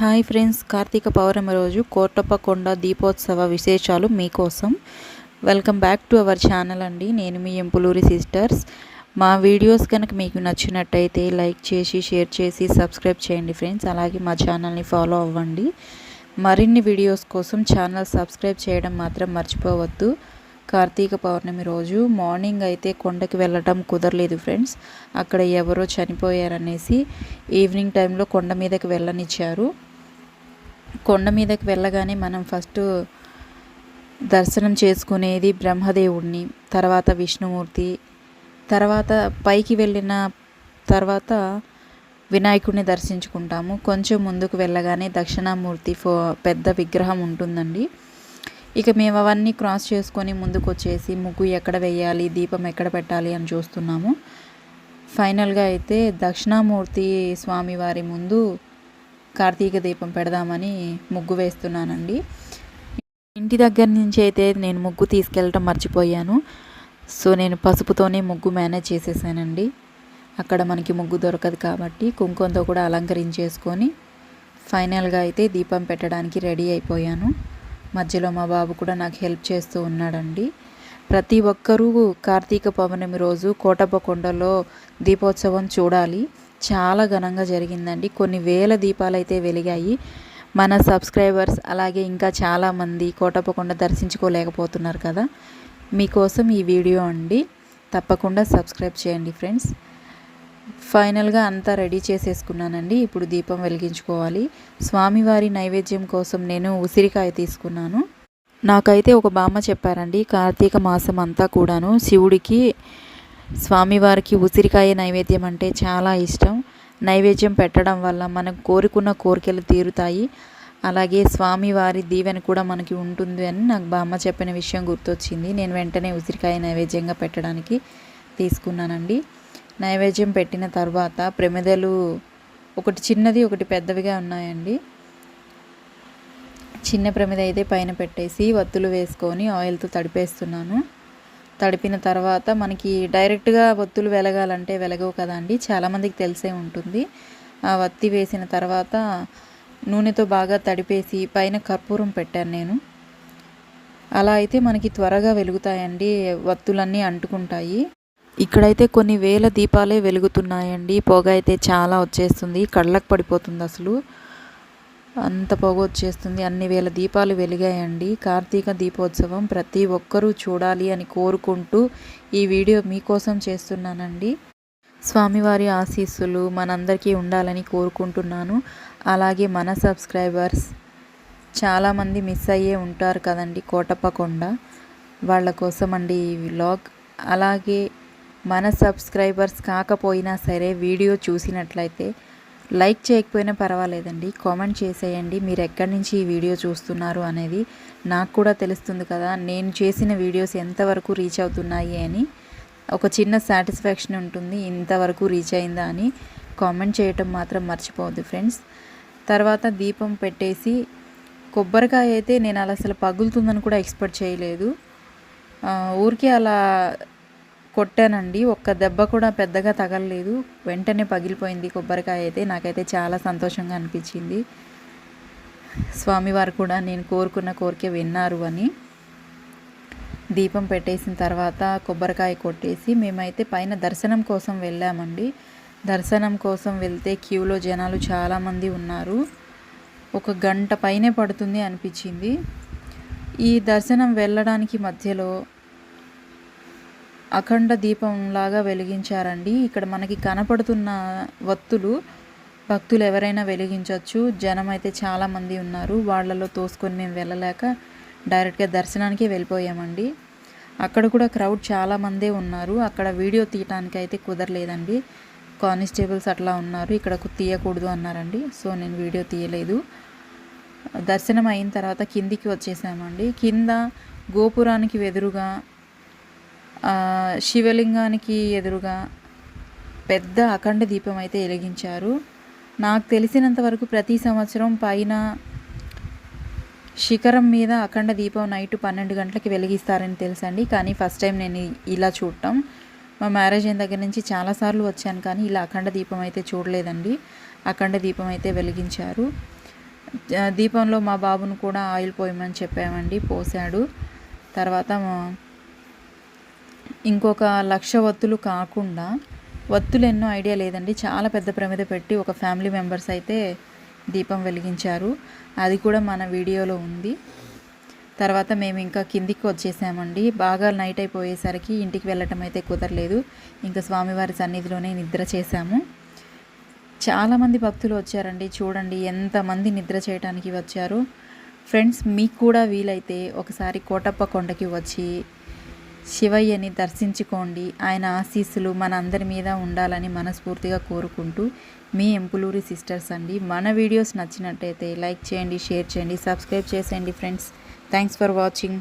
Hi friends Karthika పౌర్ణమి రోజు కోటప్పకొండ దీపోత్సవ విశేషాలు మీకోసం. Welcome back to our channel అండి. నేను మీ ఎంపులూరి సిస్టర్స్. మా వీడియోస్ కనుక మీకు నచ్చినట్టయితే లైక్ చేసి షేర్ చేసి సబ్స్క్రైబ్ చేయండి ఫ్రెండ్స్. అలాగే మా ఛానల్ని ఫాలో అవ్వండి. మరిన్ని వీడియోస్ కోసం ఛానల్ సబ్స్క్రైబ్ చేయడం మాత్రం మర్చిపోవద్దు. కార్తీక పౌర్ణమి రోజు మార్నింగ్ అయితే కొండకి వెళ్ళటం కుదరలేదు ఫ్రెండ్స్. అక్కడ ఎవరో చనిపోయారనేసి ఈవినింగ్ టైంలో కొండ మీదకి వెళ్ళనిచ్చారు. కొండ మీదకి వెళ్ళగానే మనం ఫస్ట్ దర్శనం చేసుకునేది బ్రహ్మదేవుడిని తర్వాత విష్ణుమూర్తి తర్వాత పైకి వెళ్ళిన తర్వాత వినాయకుడిని దర్శించుకుంటాము. కొంచెం ముందుకు వెళ్ళగానే దక్షిణామూర్తి ఫో పెద్ద విగ్రహం ఉంటుందండి. ఇక మేము అవన్నీ క్రాస్ చేసుకొని ముందుకు వచ్చేసి ముగ్గు ఎక్కడ వేయాలి దీపం ఎక్కడ పెట్టాలి అని చూస్తున్నాము. ఫైనల్గా అయితే దక్షిణామూర్తి స్వామివారి ముందు కార్తీక దీపం పెడదామని ముగ్గు వేస్తున్నానండి. ఇంటి దగ్గర నుంచి అయితే నేను ముగ్గు తీసుకెళ్ళటం మర్చిపోయాను. సో నేను పసుపుతోనే ముగ్గు మేనేజ్ చేసేసానండి. అక్కడ మనకి ముగ్గు దొరకదు కాబట్టి కుంకుమతో కూడా అలంకరించేసుకొని ఫైనల్గా అయితే దీపం పెట్టడానికి రెడీ అయిపోయాను. మధ్యలో మా బాబు కూడా నాకు హెల్ప్ చేస్తూ ఉన్నాడండి. ప్రతి ఒక్కరూ కార్తీక పౌర్ణమి రోజు కోటప్పకొండలో దీపోత్సవం చూడాలి. చాలా ఘనంగా జరిగిందండి. కొన్ని వేల దీపాలు అయితే వెలిగాయి. మన సబ్స్క్రైబర్స్ అలాగే ఇంకా చాలామంది కోటప్పకుండా దర్శించుకోలేకపోతున్నారు కదా. మీకోసం ఈ వీడియో అండి. తప్పకుండా సబ్స్క్రైబ్ చేయండి ఫ్రెండ్స్. ఫైనల్గా అంతా రెడీ చేసేసుకున్నానండి. ఇప్పుడు దీపం వెలిగించుకోవాలి. స్వామివారి నైవేద్యం కోసం నేను ఉసిరికాయ తీసుకున్నాను. నాకైతే ఒక బామ్మ చెప్పారండి. కార్తీక మాసం అంతా కూడాను శివుడికి స్వామివారికి ఉసిరికాయ నైవేద్యం అంటే చాలా ఇష్టం. నైవేద్యం పెట్టడం వల్ల మనం కోరుకున్న కోరికలు తీరుతాయి. అలాగే స్వామివారి దీవెన కూడా మనకి ఉంటుంది అని నాకు బామ్మ చెప్పిన విషయం గుర్తొచ్చింది. నేను వెంటనే ఉసిరికాయ నైవేద్యంగా పెట్టడానికి తీసుకున్నానండి. నైవేద్యం పెట్టిన తర్వాత ప్రమిదలు ఒకటి చిన్నది ఒకటి పెద్దవిగా ఉన్నాయండి. చిన్న ప్రమిద అయితే పైన పెట్టేసి వత్తులు వేసుకొని ఆయిల్తో తడిపేస్తున్నాను. తడిపిన తర్వాత మనకి డైరెక్ట్గా వత్తులు వెలగాలంటే వెలగవు కదండి చాలామందికి తెలిసే ఉంటుంది. ఆ వత్తి వేసిన తర్వాత నూనెతో బాగా తడిపేసి పైన కర్పూరం పెట్టాను నేను. అలా అయితే మనకి త్వరగా వెలుగుతాయండి. వత్తులన్నీ అంటుకుంటాయి. ఇక్కడైతే కొన్ని వేల దీపాలే వెలుగుతున్నాయండి. పొగ అయితే చాలా వచ్చేస్తుంది. కళ్ళకు పడిపోతుంది అసలు. అంత పొగ వచ్చేస్తుంది. అన్ని వేల దీపాలు వెలిగాయండి. కార్తీక దీపోత్సవం ప్రతి ఒక్కరూ చూడాలి అని కోరుకుంటూ ఈ వీడియో మీకోసం చేస్తున్నానండి. స్వామివారి ఆశీస్సులు మనందరికీ ఉండాలని కోరుకుంటున్నాను. అలాగే మన సబ్స్క్రైబర్స్ చాలామంది మిస్ అయ్యే ఉంటారు కదండి కోటప్పకొండ. వాళ్ళ కోసం అండి ఈ వ్లాగ్. అలాగే మన సబ్స్క్రైబర్స్ కాకపోయినా సరే వీడియో చూసినట్లయితే లైక్ చేయకపోయినా పర్వాలేదండి. కామెంట్ చేసేయండి. మీరు ఎక్కడి నుంచి ఈ వీడియో చూస్తున్నారు అనేది నాకు కూడా తెలుస్తుంది కదా. నేను చేసిన వీడియోస్ ఎంతవరకు రీచ్ అవుతున్నాయి అని ఒక చిన్న సాటిస్ఫాక్షన్ ఉంటుంది. ఇంతవరకు రీచ్ అయిందా అని కామెంట్ చేయటం మాత్రం మర్చిపోవద్దు ఫ్రెండ్స్. తర్వాత దీపం పెట్టేసి కొబ్బరికాయ అయితే నేను అలా అసలు పగులుతుందని కూడా ఎక్స్పెక్ట్ చేయలేదు. ఊరికే అలా కొట్టానండి. ఒక్క దెబ్బ కూడా పెద్దగా తగలలేదు. వెంటనే పగిలిపోయింది కొబ్బరికాయ అయితే. నాకైతే చాలా సంతోషంగా అనిపించింది. స్వామివారు కూడా నేను కోరుకున్న కోరిక విన్నారు అని. దీపం పెట్టేసిన తర్వాత కొబ్బరికాయ కొట్టేసి మేమైతే పైన దర్శనం కోసం వెళ్ళామండి. దర్శనం కోసం వెళ్తే క్యూలో జనాలు చాలామంది ఉన్నారు. ఒక గంట పైనే పడుతుంది అనిపించింది. ఈ దర్శనం వెళ్ళడానికి మధ్యలో అఖండ దీపంలాగా వెలిగించారండి. ఇక్కడ మనకి కనపడుతున్న వత్తులు భక్తులు ఎవరైనా వెలిగించవచ్చు జనం అయితే చాలామంది ఉన్నారు. వాళ్ళలో తోసుకొని మేము వెళ్ళలేక డైరెక్ట్గా దర్శనానికి వెళ్ళిపోయామండి. అక్కడ కూడా క్రౌడ్ చాలామందే ఉన్నారు. అక్కడ వీడియో తీయటానికి అయితే కుదరలేదండి. కానిస్టేబుల్స్ అట్లా ఉన్నారు. ఇక్కడ తీయకూడదు అన్నారండి. సో నేను వీడియో తీయలేదు. దర్శనం అయిన తర్వాత కిందికి వచ్చేసామండి. కింద గోపురానికి వెదురుగా శివలింగానికి ఎదురుగా పెద్ద అఖండ దీపం అయితే వెలిగించారు. నాకు తెలిసినంత వరకు ప్రతి సంవత్సరం పైన శిఖరం మీద అఖండ దీపం నైట్ పన్నెండు గంటలకి వెలిగిస్తారని తెలుసండి. కానీ ఫస్ట్ టైం నేను ఇలా చూడటం. మా మ్యారేజ్ అయిన దగ్గర నుంచి చాలాసార్లు వచ్చాను కానీ ఇలా అఖండ దీపం అయితే చూడలేదండి. అఖండ దీపం అయితే వెలిగించారు. దీపంలో మా బాబును కూడా ఆయిల్ పోయమని చెప్పామండి. పోసాడు తర్వాత మా- ఇంకొక లక్ష వత్తులు కాకుండా వత్తులు ఎన్నో ఐడియా లేదండి. చాలా పెద్ద ప్రమిద పెట్టి ఒక ఫ్యామిలీ మెంబర్స్ అయితే దీపం వెలిగించారు. అది కూడా మన వీడియోలో ఉంది. తర్వాత మేము ఇంకా కిందికి వచ్చేసామండి. బాగా నైట్ అయిపోయేసరికి ఇంటికి వెళ్ళటం అయితే కుదరలేదు. ఇంకా స్వామివారి సన్నిధిలోనే నిద్ర చేశాము. చాలామంది భక్తులు వచ్చారండి. చూడండి ఎంతమంది నిద్ర చేయడానికి వచ్చారు. ఫ్రెండ్స్ మీకు కూడా వీలైతే ఒకసారి కోటప్ప కొండకి వచ్చి శివయ్యని దర్శించుకోండి. ఆయన ఆశీస్సులు మన అందరి మీద ఉండాలని మనస్ఫూర్తిగా కోరుకుంటూ మీ ఎంపులూరి సిస్టర్స్ అండి. మన వీడియోస్ నచ్చినట్టయితే లైక్ చేయండి షేర్ చేయండి సబ్స్క్రైబ్ చేసేయండి ఫ్రెండ్స్. Thanks for watching.